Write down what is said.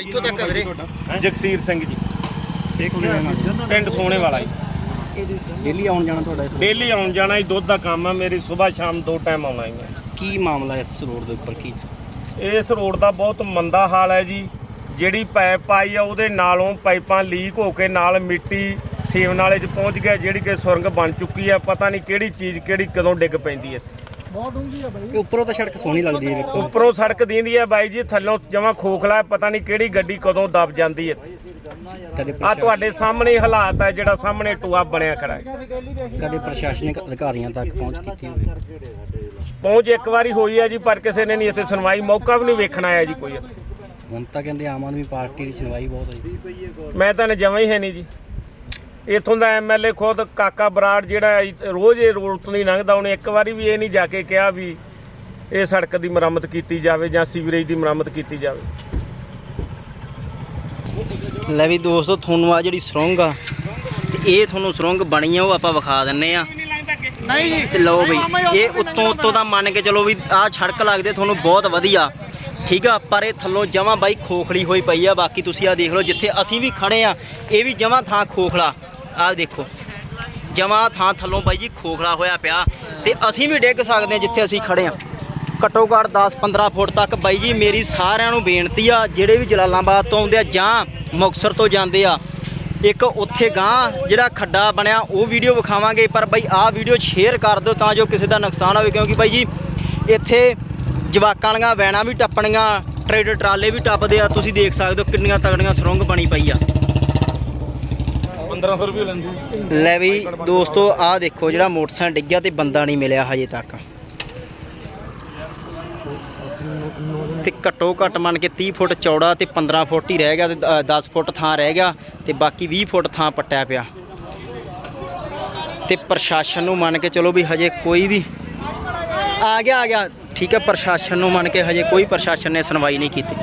ਇੱਥੋਂ ਤੱਕ ਆ ਵੀਰੇ। ਜਗਸੀਰ ਸਿੰਘ ਜੀ। ਪਿੰਡ ਸੋਨੇ ਵਾਲਾ ਜੀ। ਡੇਲੀ ਆਉਣ ਜਾਣਾ ਤੁਹਾਡਾ ਇਸ ਡੇਲੀ ਆਉਣ ਜਾਣਾ ਹੀ ਦੁੱਧ ਦਾ ਕੰਮ ਆ ਮੇਰੀ ਸਵੇਰ ਸ਼ਾਮ ਦੋ ਟਾਈਮ ਆਉਣਾ ਹੀ ਆ ਕੀ ਮਾਮਲਾ ਇਸ ਰੋਡ ਦੇ ਉੱਪਰ? ਕੀ ਇਸ ਰੋਡ ਦਾ ਬਹੁਤ ਮੰਦਾ ਹਾਲ ਹੈ ਜੀ। ਜਿਹੜੀ ਪਾਈਪ ਪਾਈ ਆ ਉਹਦੇ ਨਾਲੋਂ ਪਾਈਪਾਂ ਲੀਕ ਹੋ ਕੇ ਨਾਲ ਮਿੱਟੀ ਸੇਵ ਨਾਲੇ 'ਚ ਪਹੁੰਚ ਗਿਆ ਜਿਹੜੀ ਕਿ ਸੁਰੰਗ ਬਣ ਚੁੱਕੀ ਆ। ਪਤਾ ਨਹੀਂ ਕਿਹੜੀ ਚੀਜ਼ ਕਿਹੜੀ ਕਦੋਂ ਡਿੱਗ ਪੈਂਦੀ ਹੈ ਉੱਪਰੋਂ ਤਾਂ ਸੜਕ ਸੋਹਣੀ ਲੱਗਦੀ ਹੈ ਵੇਖੋ। ਉੱਪਰੋਂ ਸੜਕ ਦੀਂਦੀ ਹੈ ਬਾਈ ਜੀ ਥੱਲੋਂ ਜਮਾ ਖੋਖਲਾ ਹੈ, ਪਤਾ ਨਹੀਂ ਕਿਹੜੀ ਗੱਡੀ ਕਦੋਂ ਦਬ ਜਾਂਦੀ ਹੈ। ਕਦੇ ਆ ਪ੍ਰਸ਼ਾ- ਤੁਹਾਡੇ ਸਾਹਮਣੇ ਹੀ ਹਾਲਾਤ ਹੈ ਜਿਹੜਾ ਸਾਹਮਣੇ ਟੂਆ ਬਣਿਆ ਖੜਾ ਹੈ। ਕਦੇ ਪ੍ਰਸ਼ਾਸਨਿਕ ਅਧਿਕਾਰੀਆਂ ਤੱਕ ਪਹੁੰਚ ਕੀਤੀ ਹੋਵੇ। ਪਹੁੰਚ ਇੱਕ ਵਾਰੀ ਹੋਈ ਹੈ ਜੀ ਪਰ ਕਿਸੇ ਨੇ ਨਹੀਂ ਇੱਥੇ ਸੁਣਵਾਈ ਮੌਕਾ ਵੀ ਨਹੀਂ ਵੇਖਣ ਆਇਆ ਜੀ ਕੋਈ। ਇੱਥੇ। ਹੁਣ ਤਾਂ ਕਹਿੰਦੇ ਆਮ ਆਦਮੀ ਪਾਰਟੀ ਦੀ ਸੁਣਵਾਈ ਬਹੁਤ ਹੋਈ ਮੈਂ ਤਾਂ ਜਮਾਂ ਹੀ ਹੈ ਨਹੀਂ ਜੀ। ਇਥੋਂ ਦਾ ਐਮਐਲਏ ਖੁਦ ਕਾਕਾ ਬਰਾੜ ਜਿਹੜਾ ਰੋਜ਼ ਇਹ ਰੋਡ ਤੋਂ ਨਹੀਂ ਲੰਘਦਾ ਉਹਨੇ ਇੱਕ ਵਾਰੀ ਵੀ ਇਹ ਨਹੀਂ ਜਾ ਕੇ ਕਿਹਾ ਵੀ ਇਹ ਸੜਕ ਦੀ ਮੁਰੰਮਤ ਕੀਤੀ ਜਾਵੇ ਜਾਂ ਸੀਵਰੇਜ ਦੀ ਮੁਰੰਮਤ ਕੀਤੀ ਜਾਵੇ। ਲੈ ਵੀ ਦੋਸਤੋ ਤੁਹਾਨੂੰ ਆ ਜਿਹੜੀ ਸੁਰੰਗ ਆ ਤੇ ਇਹ ਤੁਹਾਨੂੰ ਸੁਰੰਗ ਬਣੀ ਆ ਉਹ ਆਪਾਂ ਵਿਖਾ ਦਿੰਨੇ ਆ। ਨਹੀਂ। ਜੀ ਤੇ ਲਓ ਬਈ ਇਹ ਉੱਤੋਂ ਉੱਤੋਂ ਦਾ ਮੰਨ ਕੇ ਚਲੋ ਵੀ ਆਹ ਸੜਕ ਲੱਗਦੇ ਤੁਹਾਨੂੰ ਬਹੁਤ ਵਧੀਆ। ਠੀਕ ਆ ਪਰ ਇਹ ਥੱਲੋਂ ਜਮਾਂ ਬਾਈ ਖੋਖਲੀ ਹੋਈ ਪਈ ਆ ਬਾਕੀ ਤੁਸੀਂ ਆ ਦੇਖ ਲਓ ਜਿੱਥੇ ਅਸੀਂ ਵੀ ਖੜੇ ਆ ਇਹ ਵੀ ਜਮਾਂ ਥਾਂ ਖੋਖਲਾ। ਆਹ ਦੇਖੋ। ਜਮਾਂ ਥਾਂ ਥੱਲੋਂ ਬਾਈ ਜੀ ਖੋਖਲਾ ਹੋਇਆ ਪਿਆ ਤੇ ਅਸੀਂ ਵੀ ਡਿੱਗ ਸਕਦੇ ਹਾਂ ਜਿੱਥੇ ਅਸੀਂ ਖੜੇ ਹਾਂ। ਘੱਟੋ ਘੱਟ 10-15 ਫੁੱਟ ਤੱਕ ਬਾਈ ਜੀ ਮੇਰੀ ਸਾਰਿਆਂ ਨੂੰ ਬੇਨਤੀ ਆ, ਜਿਹੜੇ ਵੀ ਜਲਾਲਾਬਾਦ ਤੋਂ ਆਉਂਦੇ ਆ ਜਾਂ ਮੁਕਤਸਰ ਤੋਂ ਜਾਂਦੇ ਆ, ਇੱਕ ਉੱਥੇ ਗਾਂ ਜਿਹੜਾ ਖੱਡਾ ਬਣਿਆ ਉਹ ਵੀਡੀਓ ਵਿਖਾਵਾਂਗੇ, ਪਰ ਬਾਈ ਆਹ ਵੀਡੀਓ ਸ਼ੇਅਰ ਕਰ ਦਿਓ ਤਾਂ ਜੋ ਕਿਸੇ ਦਾ ਨੁਕਸਾਨ ਹੋਵੇ, ਕਿਉਂਕਿ ਬਾਈ ਜੀ ਇੱਥੇ ਜਵਾਕਾਂ ਵਾਲੀਆਂ ਵੈਨਾਂ ਵੀ ਟੱਪਣੀਆਂ ਟਰੈਕਟਰ ਟਰਾਲੇ ਵੀ ਟੱਪਦੇ ਆ, ਤੁਸੀਂ ਦੇਖ ਸਕਦੇ ਹੋ ਕਿੰਨੀਆਂ ਤਗੜੀਆਂ ਸੁਰੰਗ ਬਣੀ ਪਈ ਆ। 1500 ਰੁਪਏ ਲੈਂਦੇ ਲੈ ਵੀ ਦੋਸਤੋ ਆਹ ਦੇਖੋ ਜਿਹੜਾ ਮੋਟਰਸਾਈਕਲ ਡਿੱਗਿਆ ਤੇ ਬੰਦਾ ਨਹੀਂ ਮਿਲਿਆ ਹਜੇ ਤੱਕ। ਤੇ ਘੱਟੋ ਘੱਟ ਮੰਨ ਕੇ 30 ਫੁੱਟ ਚੌੜਾ ਤੇ 15 ਫੁੱਟ ਹੀ ਰਹਿ ਗਿਆ ਤੇ ਅ, 10 ਫੁੱਟ ਥਾਂ ਰਹਿ ਗਿਆ ਤੇ ਬਾਕੀ 20 ਫੁੱਟ ਥਾਂ ਪੱਟਿਆ ਪਿਆ। ਤੇ ਪ੍ਰਸ਼ਾਸਨ ਨੂੰ ਮੰਨ ਕੇ ਚਲੋ ਵੀ ਹਜੇ ਕੋਈ ਵੀ ਆ ਗਿਆ ਆ ਗਿਆ। ਠੀਕ ਹੈ ਪ੍ਰਸ਼ਾਸਨ ਨੂੰ ਮੰਨ ਕੇ ਹਜੇ ਕੋਈ ਪ੍ਰਸ਼ਾਸਨ ਨੇ ਸੁਣਵਾਈ ਨਹੀਂ ਕੀਤੀ।